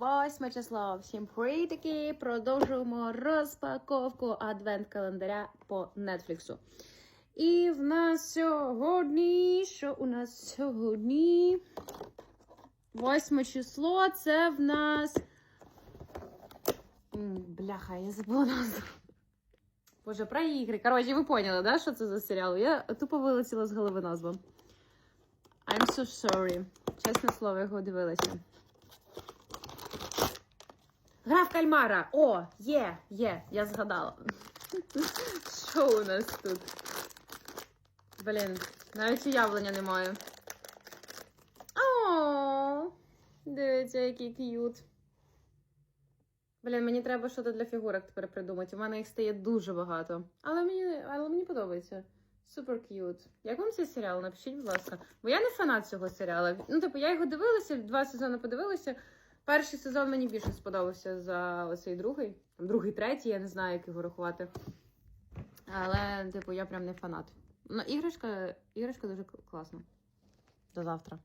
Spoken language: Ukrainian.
8 число. Всім привітки! Продовжуємо розпаковку адвент-календаря по Нетфліксу. І в нас сьогодні. Що у нас сьогодні? 8 число. Це в нас. Бляха, я забула назву. Боже, про ігри. Коротше, ви поняли, да, що це за серіал? Я тупо вилетіла з голови назва. I'm so sorry. Чесне слово, його дивилася. Гра в кальмара! О, є, є, я згадала. Що у нас тут? Блін, навіть уявлення не маю. О, дивіться, який к'ют. Блін, мені треба щось для фігурок тепер придумати. У мене їх стає дуже багато. Але мені, але мені подобається. Супер к'ют. Як вам цей серіал? Напишіть, будь ласка. Бо я не фанат цього серіалу. Ну, типу, я його дивилася, два сезони подивилася. Перший сезон мені більше сподобався за оцей другий. Там другий, третій, я не знаю, як його рахувати. Але, типу, я прям не фанат. Ну, іграшка, іграшка дуже класна. До завтра.